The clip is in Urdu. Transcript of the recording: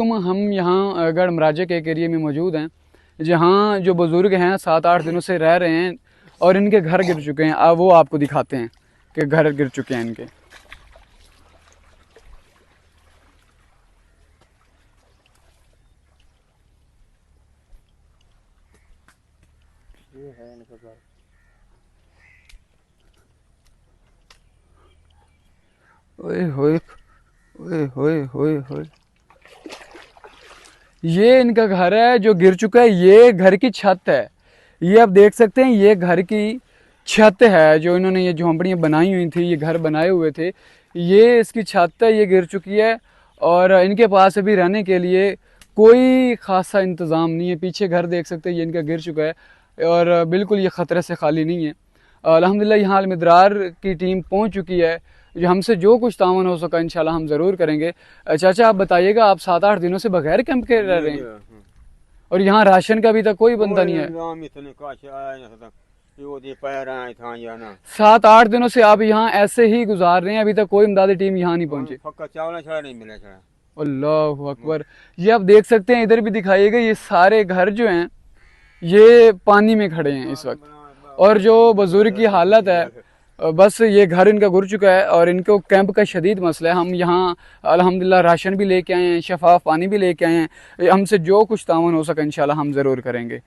علیکم، ہم یہاں گڑھ مراجے کے ایک ایریے میں موجود ہیں، جہاں جو بزرگ ہیں، سات آٹھ دنوں سے رہ رہے ہیں اور ان کے گھر گر چکے ہیں۔ اب وہ آپ کو دکھاتے ہیں کہ گھر گر چکے ہیں ان کے۔ اوئے ہوئے اوئے ہوئے ہوئے ہوئے۔ یہ ان کا گھر ہے جو گر چکا ہے، یہ گھر کی چھت ہے۔ یہ آپ دیکھ سکتے ہیں، یہ گھر کی چھت ہے جو انہوں نے یہ جھونپڑیاں بنائی ہوئی تھیں، یہ گھر بنائے ہوئے تھے۔ یہ اس کی چھت ہے، یہ گر چکی ہے۔ اور ان کے پاس ابھی رہنے کے لیے کوئی خاصا انتظام نہیں ہے۔ پیچھے گھر دیکھ سکتے ہیں، یہ ان کا گر چکا ہے۔ اور بالکل یہ خطرے سے خالی نہیں ہے۔ الحمدللہ، یہاں المدرار کی ٹیم پہنچ چکی ہے۔ جو ہم سے جو کچھ تعاون ہو سکا، انشاءاللہ ہم ضرور کریں گے۔ چاچا، آپ بتائیے گا، آپ سات آٹھ دنوں سے بغیر کیمپ کے رہ رہے ہیں؟ اور یہاں راشن کا بھی تک کوئی بندہ نہیں ہے۔ سات آٹھ دنوں سے آپ یہاں ایسے ہی گزار رہے ہیں، ابھی تک کوئی امدادی ٹیم یہاں نہیں پہنچی۔ اللہ اکبر۔ یہ آپ دیکھ سکتے ہیں، ادھر بھی دکھائیے گا، یہ سارے گھر جو ہیں، یہ پانی میں کھڑے ہیں اس وقت۔ اور جو بزرگ کی حالت ہے، بس یہ گھر ان کا گر چکا ہے اور ان کو کیمپ کا شدید مسئلہ ہے۔ ہم یہاں الحمدللہ راشن بھی لے کے آئے ہیں، شفاف پانی بھی لے کے آئے ہیں۔ ہم سے جو کچھ تعاون ہو سکا انشاءاللہ ہم ضرور کریں گے۔